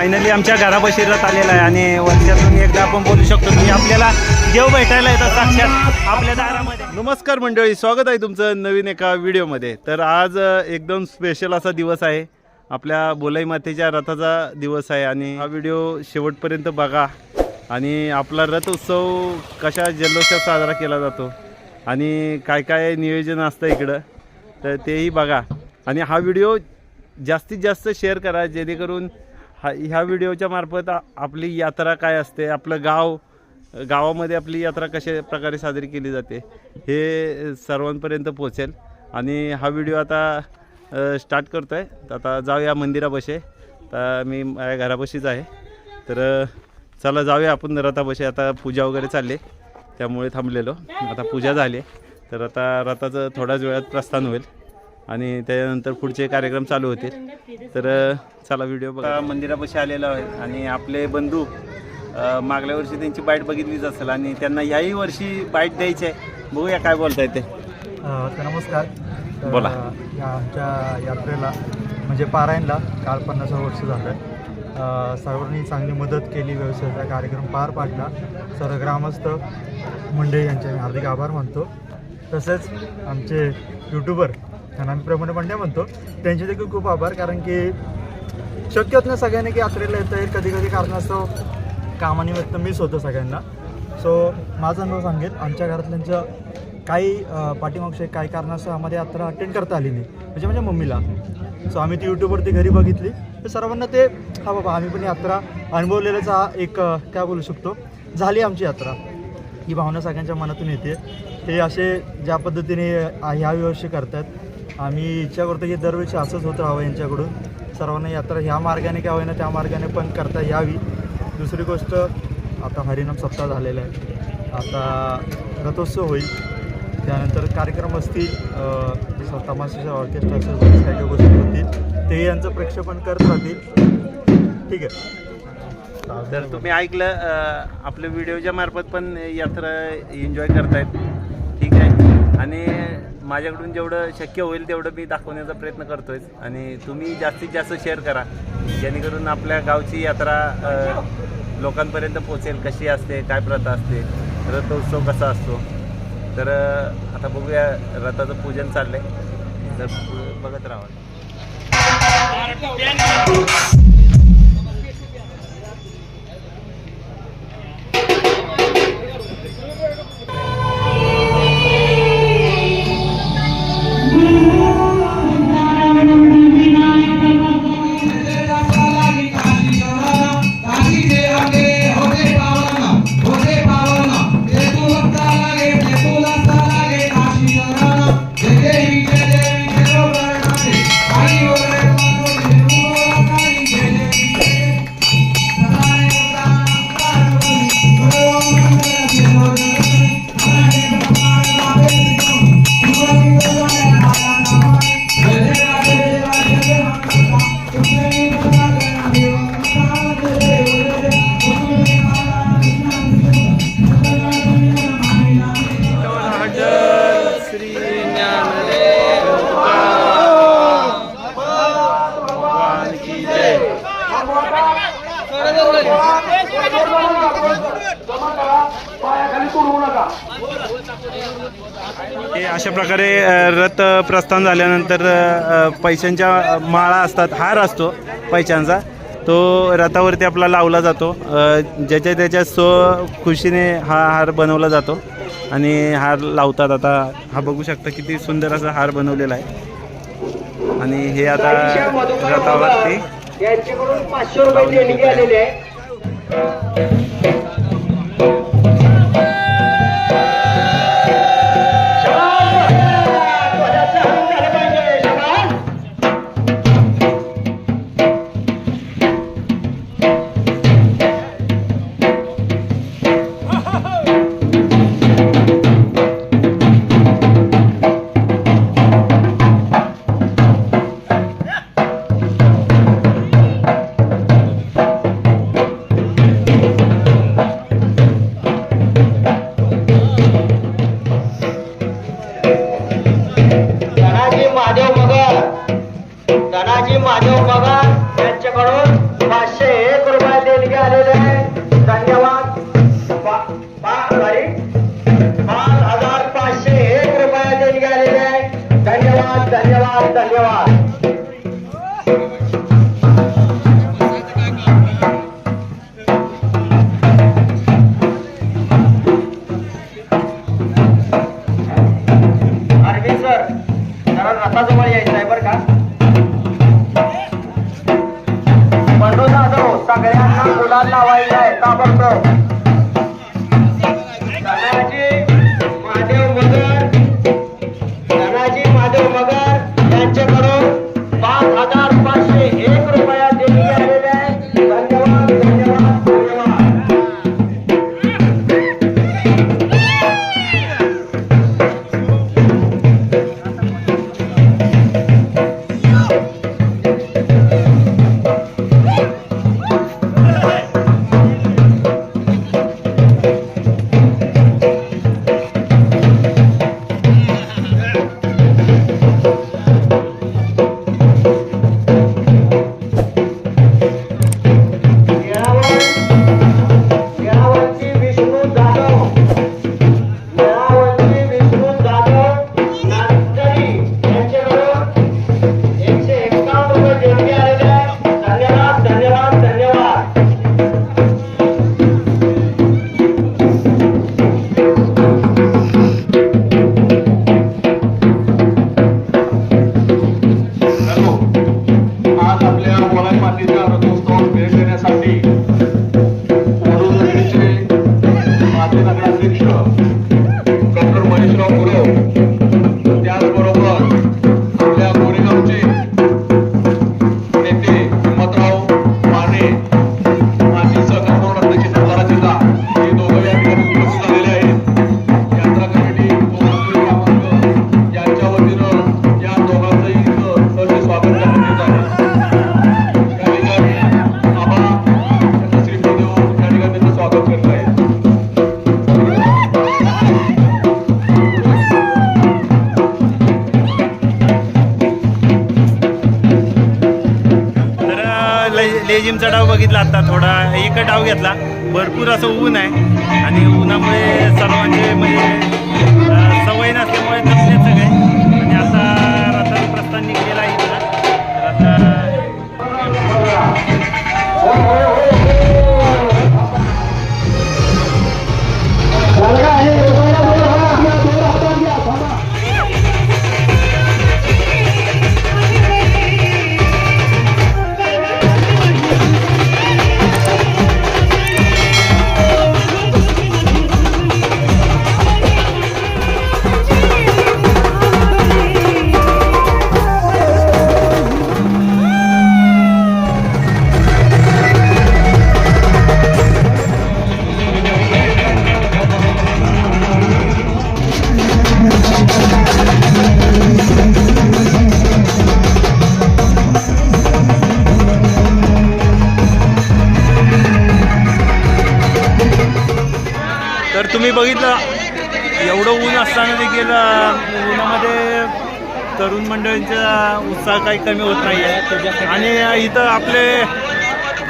Finally आमच्या घरापाशी रथ आलेला आहे आणि वर्षातून एकदा आपण बोलू शकतो की आपल्याला देव भेटायला येतात साक्षात आपल्या दारामध्ये. नमस्कार मंडळी स्वागत आहे तुमचं नवीन एका व्हिडिओमध्ये. तर आज एकदम स्पेशल असा दिवस आहे. आपल्या बोलाई मातेच्या रथाचा दिवस आहे आणि हा व्हिडिओ शेवटपर्यंत बघा. आणि आपला रथ उत्सव कशा जल्लोषात साजरा केला जातो आणि काय काय नियोजन असतं इकडं तर तेही बघा. आणि हा व्हिडिओ जास्तीत जास्त शेअर करा जेणेकरून हा ह्या व्हिडिओच्या मार्फत आपली यात्रा काय असते? आपलं गाव गावामध्ये आपली यात्रा कशा प्रकारे साजरी केली जाते हे सर्वांपर्यंत पोचेल आणि हा व्हिडिओ आता स्टार्ट करतो आहे तर आता जाऊया मंदिरापाशी. तर मी माझ्या घरापाशीच आहे. तर चला जाऊया आपण रथापाशी. आता पूजा वगैरे चालली त्यामुळे थांबलेलो. आता पूजा झाली तर आता रथाचं थोड्याच वेळात प्रस्थान होईल. आणि त्याच्यानंतर पुढचे कार्यक्रम चालू होतील तर चला व्हिडिओ बघा. मंदिरापाशी आलेलो आहे आणि आपले बंधू मागल्या वर्षी त्यांची बाईट बघितलीच असेल आणि त्यांना याही वर्षी बाईट द्यायची आहे. बघूया काय बोलताय ते. नमस्कार. बोला. या आमच्या यात्रेला म्हणजे पारायणला काल पन्नास वर्ष झालं सर्वांनी चांगली मदत केली व्यवसायाचा कार्यक्रम पार पाडला. सर्व ग्रामस्थ मंडळी यांचे मी हार्दिक आभार मानतो. तसेच आमचे यूट्यूबर त्यांना आम्ही प्रमोद पांडे म्हणतो. त्यांचे देखील खूप आभार कारण की शक्य होत नाही सगळ्यांनी की यात्रेला येतं येईल. कधी कधी कारणास्तव कामानिमित्त मिस होतं सगळ्यांना. सो माझा अनुभव सांगेल आमच्या घरातल्यांचं काही पाठीमागचे काही कारणास्तव आम्हाला यात्रा अटेंड करता आली नाही. म्हणजे माझ्या मम्मीला. सो आम्ही ती यूट्यूबवरती घरी बघितली. तर सर्वांना ते हा बाबा आम्ही पण यात्रा अनुभवलेल्याचा हा एक काय बोलू शकतो? झाली आमची यात्रा. ही भावना सगळ्यांच्या मनातून येते. ते असे ज्या पद्धतीने ह्या व्यवस्था करतात आम्ही इच्छा करतो की दरवर्षी असंच होत राहावं यांच्याकडून सर्वांना यात्रा ह्या मार्गाने का होईना त्या मार्गाने पण करता यावी. दुसरी गोष्ट आता हरिनाम सप्ताह झालेला आहे. आता रथोत्सव होईल. त्यानंतर कार्यक्रम असतील जसं तमाशाच्या ऑर्केस्ट्रा असेल बऱ्याच काही काही गोष्टी होतील ते यांचं प्रेक्षेपण करत राहतील. ठीक आहे. तर तुम्ही ऐकलं आपल्या व्हिडिओच्या मार्फत पण यात्रा एन्जॉय करतायत. ठीक आहे. आणि माझ्याकडून जेवढं शक्य होईल तेवढं मी दाखवण्याचा प्रयत्न करतोय. आणि तुम्ही जास्तीत जास्त शेअर करा. जेणेकरून आपल्या गावची यात्रा लोकांपर्यंत पोचेल कशी असते काय प्रथा असते रथोत्सव कसा असतो. तर आता बघूया रथाचं पूजन चाललंय. तर बघत राहा. प्रकारे रथ प्रस्थान झाल्यानंतर पैशांच्या माळा असतात हार असतो पैशांचा. तो रथावरती आपला लावला जातो. ज्याच्या त्याच्या स्व खुशीने हा हार बनवला जातो. आणि हार लावतात आता. हा बघू शकता किती सुंदर असा हार बनवलेला आहे. आणि हे आता रथावरती बघितला आता थोडा एक डाव घेतला. भरपूर असं ऊन आहे. आणि उन्हामुळे सर्वांचे म्हणजे एवढं ऊन असताना देखील उन्हामध्ये तरुण मंडळींचा उत्साह काही कमी होत नाही आहे आणि इथं आपले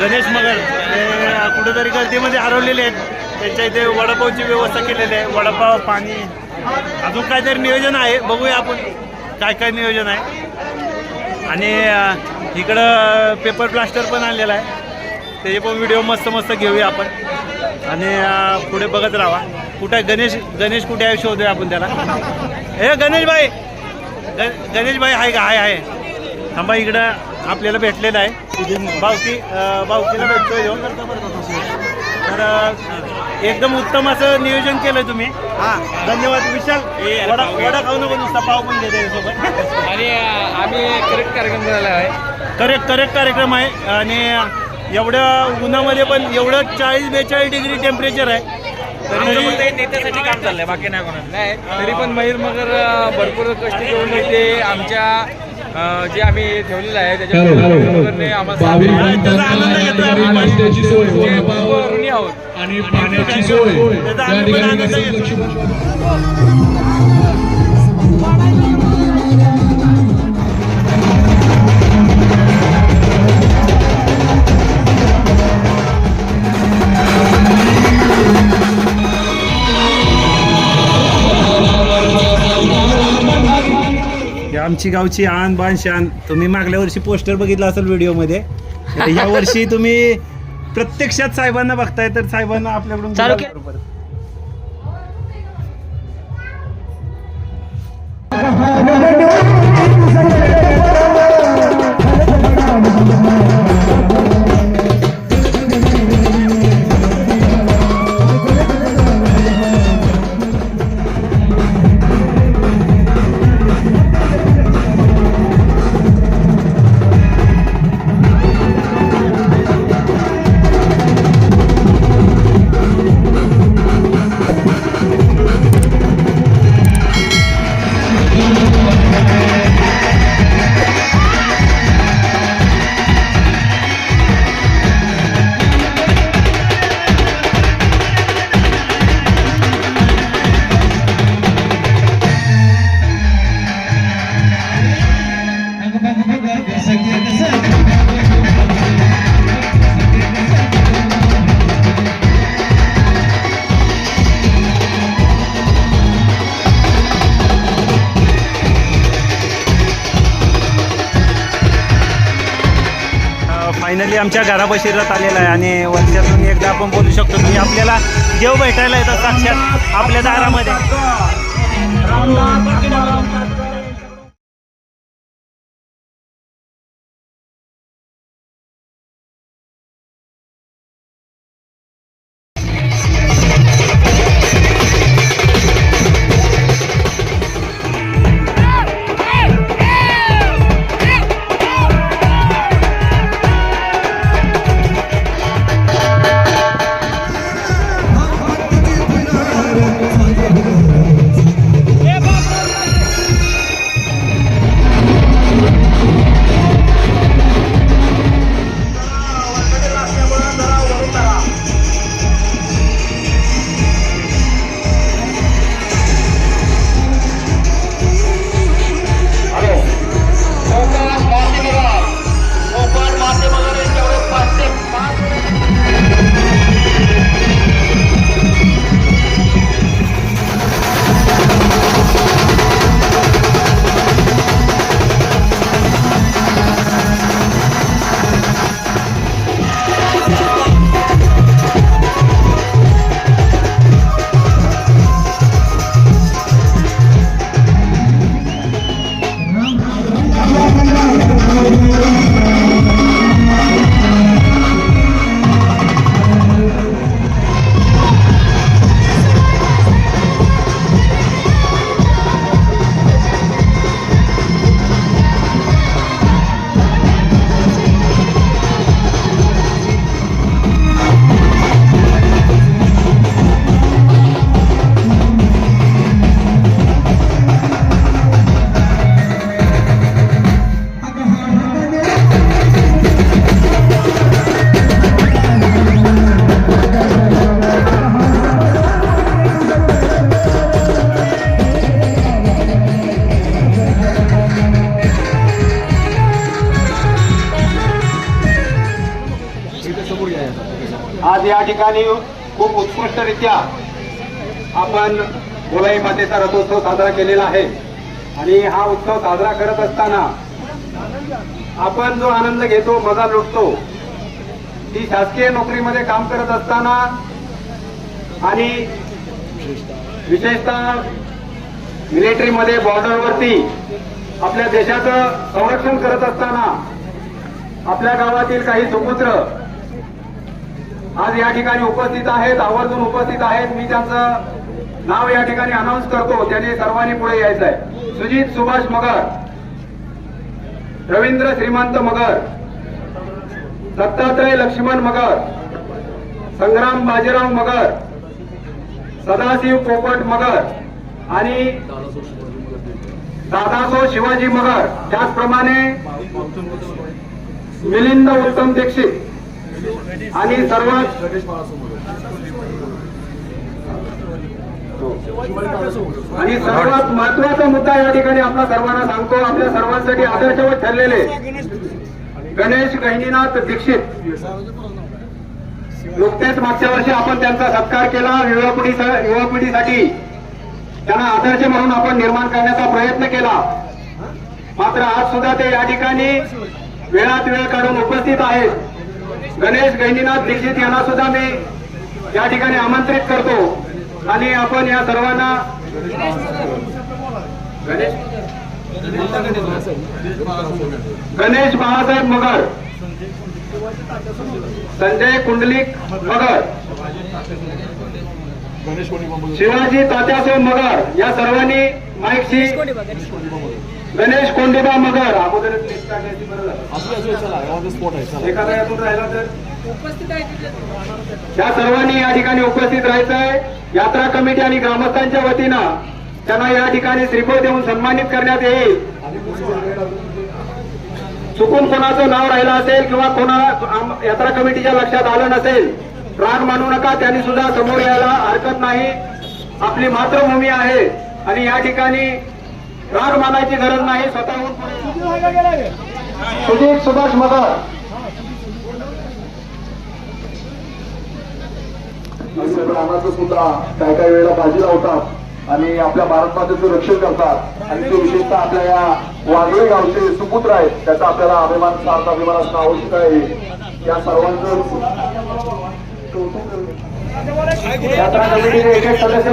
गणेश मगर हे कुठेतरी गर्दीमध्ये हरवलेले आहेत. त्यांच्या इथे वडापावची व्यवस्था केलेली आहे. वडापाव पाणी अजून काहीतरी नियोजन आहे. बघूया आपण काय काय नियोजन आहे. आणि इकडं पेपर प्लास्टर पण आणलेला आहे. त्याचे पण व्हिडिओ मस्त मस्त घेऊया आपण. आणि पुढे बघत राहा. कुठे गणेश गणेश कुठे आहे? शोधूया आपण त्याला. हे गणेश भाई ग- गणेश भाई आहे का? आहे आहे थांबा इकडं आपल्याला भेटलेलं आहे. बावकी बावकीला भेटतोय ह्यो. तर एकदम उत्तम असं नियोजन केलंय तुम्ही. हा. धन्यवाद विशाल. वडा वडा खाऊ नको नुसता पाव पण देते सोबत आणि आम्ही करेक्ट कार्यक्रम करायला आहे. करेक्ट करेक्ट कार्यक्रम आहे. आणि एवढ्या उन्हामध्ये पण एवढं चाळीस बेचाळीस डिग्री टेम्परेचर आहे. हे नेत्यासाठी काम चाललंय बाकी नाही कोणाला नाही तरी पण मयूर मगर भरपूर कष्ट घेऊन ते आमच्या जे आम्ही ठेवलेलं आहे त्याच्या मगरने आम्हाला आहोत. आणि पाण्याची सोय. आमचे गावची आन बान शान. तुम्ही मागल्या वर्षी पोस्टर बघितलं असेल व्हिडिओमध्ये. तर या वर्षी तुम्ही प्रत्यक्षात साहेबांना बघताय तर साहेबांना आपल्याकडून चालू गुलाल के- बरोबर. फायनली आमच्या घरापाशी आलेला आहे आणि वर्षातून एकदा आपण बोलू शकतो की आपल्याला देव भेटायला येतात साक्षात आपल्या दारामध्ये. आज या ठिकाणी खूप उत्कृष्टरित्या आपण गोलाई मातेचा रथोत्सव साजरा केलेला आहे. आणि हा उत्सव साजरा करत असताना आपण जो आनंद घेतो मजा लुटतो ती शासकीय नोकरीमध्ये काम करत असताना आणि विशेषतः मिलिटरीमध्ये बॉर्डरवरती आपल्या देशाचं संरक्षण करत असताना आपल्या गावातील काही सुपुत्र आज या ठिकाणी उपस्थित आहेत आवर्जून उपस्थित आहेत. मी त्यांचं नाव या ठिकाणी अनाऊन्स करतो. त्याने सर्वांनी पुढे यायचं आहे सुजित सुभाष मगर. रवींद्र श्रीमंत मगर. दत्तात्रय लक्ष्मण मगर. संग्राम बाजीराव मगर. सदाशिव पोपट मगर. आणि दादासो शिवाजी मगर. त्याचप्रमाणे मिलिंद उत्तम दीक्षित. आणि सर्वात आणि सर्वात महत्त्वाचा मुद्दा या ठिकाणी आपल्या सर्वांना सांगतो. आपल्या सर्वांसाठी आदर्शवत ठरलेले गणेश गहिनीनाथ दीक्षित. नुकतेच मागच्या वर्षी आपण त्यांचा सत्कार केला. युवा पिढी युवा पिढीसाठी त्यांना आदर्श म्हणून आपण निर्माण करण्याचा प्रयत्न केला. मात्र आज सुद्धा ते या ठिकाणी वेळात वेळ काढून उपस्थित आहेत. गणेश गैनीनाथ दीक्षित यांना सुद्धा मी या ठिकाणी आमंत्रित करतो. आणि आपण या सर्वांना गणेश गणेश बाळासाहेब मगर संजय कुंडलिक मगर शिवाजी तात्यासाहेब मगर या सर्वांनी माईकशी गणेश कोंडोबा मगर. अगोदर list काढण्याची गरज आहे. एखादा यातून राहिला तर? या सर्वांनी या ठिकाणी उपस्थित राहायचं आहे यात्रा कमिटी आणि ग्रामस्थांच्या वतीनं त्यांना या ठिकाणी श्रीफळ देऊन सन्मानित करण्यात येईल. चुकून कोणाचं नाव राहिलं असेल किंवा कोणा यात्रा कमिटीच्या लक्षात आलं नसेल राग मानू नका. त्यांनी सुद्धा समोर यायला हरकत नाही. आपली मातृभूमी आहे. आणि या ठिकाणी राग मानायची गरज नाही स्वतःहून सुधीर सुभाष मगर प्राणाचं सुद्धा काही काही वेळेला बाजी लावतात आणि आपल्या भारत मातेचं रक्षण करतात. आणि ते विशेषतः आपल्या या वाघळे गावचे सुपुत्र आहेत त्याचा आपल्याला अभिमान सार्थ अभिमान असणं आवश्यक आहे. या सर्वांचं कौतुक यात्रा कमिटीचे एक एक सदस्य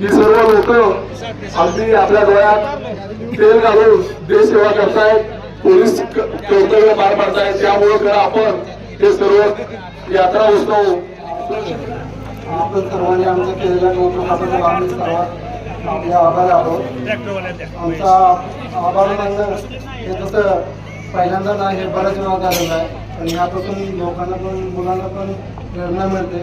ही सर्व लोक अगदी आपल्या डोळ्यात तेल घालून देश सेवा करतायत पोलीस कर्तव्य पार पाडतायत. त्यामुळे खरं आपण हे सर्व यात्रा उत्सव आपण सर्वांनी आमचं केलेल्या कौतुकाबद्दल आम्ही सर्वात आपले आभार आहोत. आमचा आभार मानणं हे तसं पहिल्यांदा नाही हे बऱ्याच वेळा झालेलं आहे. पण यापासून लोकांना पण मुलांना पण प्रेरणा मिळते.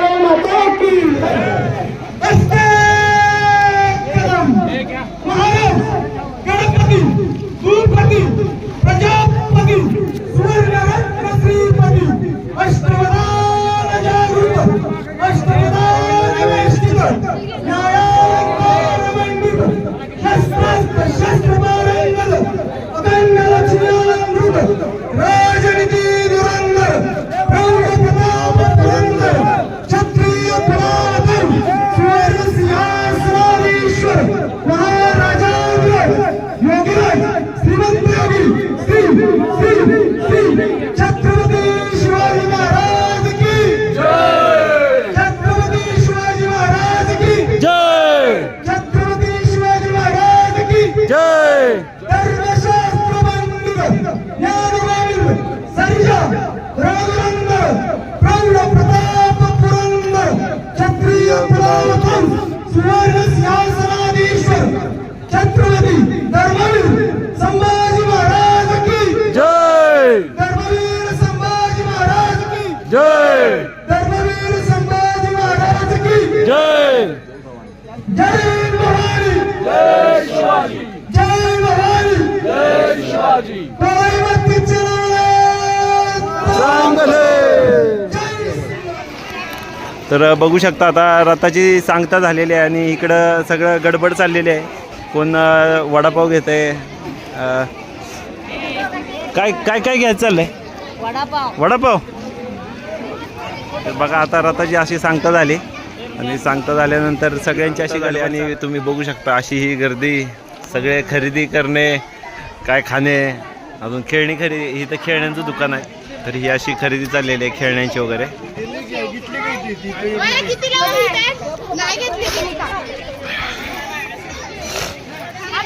तर बघू शकता आता रथाची सांगता झालेली आहे आणि इकडं सगळं गडबड चाललेली आहे. कोण वडापाव घेत आहे काय काय काय घ्यायचं चाललंय? वडापाव. वडापाव? तर बघा आता रथाची अशी सांगता झाली. आणि सांगता झाल्यानंतर सगळ्यांची अशी झाली आणि तुम्ही बघू शकता अशी ही गर्दी सगळे खरेदी करणे काय खाणे अजून खेळणी खरेदी ही तर खेळण्यांचं दुकान आहे. तर ही अशी खरेदी चाललेली आहे खेळण्यांची वगैरे. नाही घेतली तुम्ही का?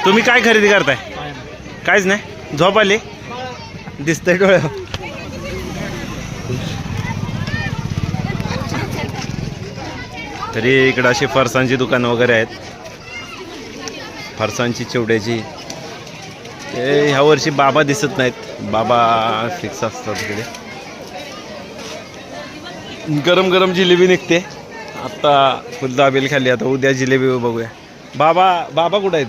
तुम्ही काय खरेदी करताय? काहीच नाही? झोप आली? दिसतंय डोळ्यावर. तरी इकडं अशी फरसांची दुकानं वगैरे आहेत. फरसांची चिवड्याची. ते ह्या वर्षी बाबा दिसत नाहीत. बाबा फिक्स असतात तिकडे. गरम गरम जिलेबी निघते. आत्ता दाबेली खाल्ली आता उद्या जिलेबी बघूया. बाबा बाबा कुठं आहेत?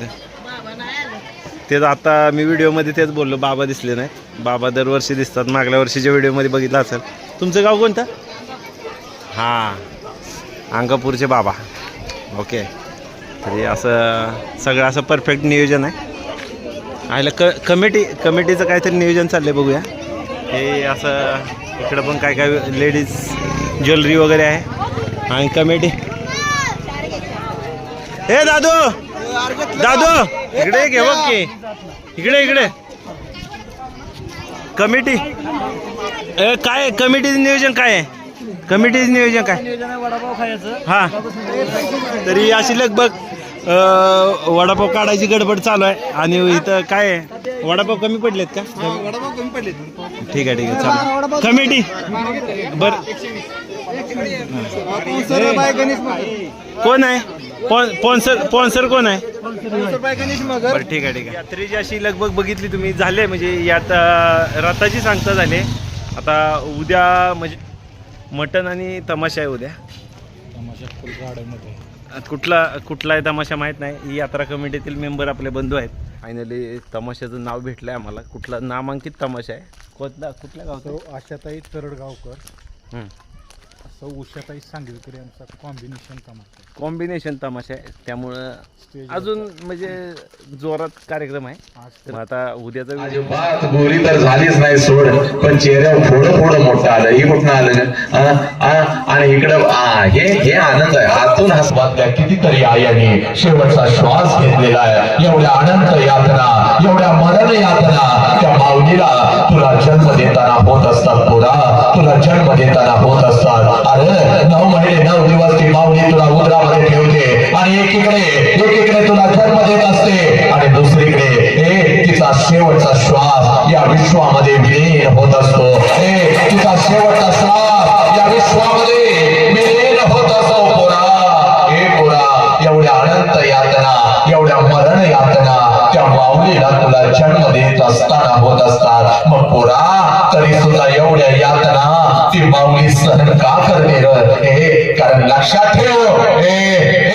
तेच आता मी व्हिडिओमध्ये तेच बोललो बाबा दिसले नाहीत. बाबा दरवर्षी दिसतात मागल्या वर्षीच्या व्हिडिओमध्ये बघितलं असेल. तुमचं गाव कोणतं? हां अंगापूरचे बाबा. ओके. तरी असं सगळं असं परफेक्ट नियोजन आहे. आयला क कमिटी कमिटीचं काहीतरी नियोजन चाललंय बघूया. हे असं इकडं पण काय काय लेडीज ज्वेलरी वगैरे आहे. आणि कमिटी. हे दादू! दादू! इकडे घे बघ की इकडे इकडे. कमिटी. ए, काय कमिटीचं नियोजन काय आहे? कमिटीचं नियोजन काय? हा. तरी अशी लगभग वडापाव काढायची गडबड चालू आहे. आणि इथं काय आहे? वडापाव कमी पडलेत का? ठीक आहे ठीक आहे. चालेल. कमिटी. बर. कोण आहे? स्पॉन्सर स्पॉन्सर कोण आहे? बरं ठीक आहे ठीक आहे. यात्रेची अशी लगभग बघितली तुम्ही झाले म्हणजे यात रथाची सांगता झाले. आता उद्या म्हणजे मटण आणि तमाशा आहे उद्या. कुठला कुठला आहे तमाशा माहीत नाही. ही यात्रा कमिटीतील मेंबर आपले बंधू आहेत. फायनली तमाशाचं नाव भेटलं आहे आम्हाला. कुठला नामांकित तमाशा आहे? कोणता कुठल्या गावचा? आशाताई तरडगावकर. हं. सौ उषाताई सांगवीकर यांचा कॉम्बिनेशन तमाशा. कॉम्बिनेशन तमाशा आहे. त्यामुळं अजून म्हणजे जोरात कार्यक्रम आहे. तर आता उद्याचा अजिबात गोरी तर झालीच नाही सोड. पण चेहऱ्यावर थोडं थोडं मोठं आलं. हे कुठं आलं? आ, आ, आणि इकडं हे हे आनंद आहे. हातून हसवातल्या कितीतरी आयांनी शेवटचा श्वास घेतलेला आहे. एवढ्या अनंत यातना जेवढ्या मरण यातना त्या माऊलीला तुला जन्म देताना होत असतात पुरा. तुला जन्म देताना होत असतात. अरे नऊ महिने नऊ दिवस ती माऊली तुला उदरामध्ये ठेवते आणि एकीकडे एकीकडे तुला जन्म देत असते आणि दुसरीकडे हे तिचा शेवटचा श्वास या विश्वामध्ये विलीन होत असतो. हे तिचा शेवटचा श्वास या विश्वामध्ये विलीन होत असतो पोरा. हे पोरा एवढ्या अनंत यातना एवढ्या मरण यातना माऊलीला तुला जन्म देत असताना होत असतात. मग पुरा तरी सुद्धा एवढ्या यातना ती माऊली सहन का करते हे कारण लक्षात ठेव. हे.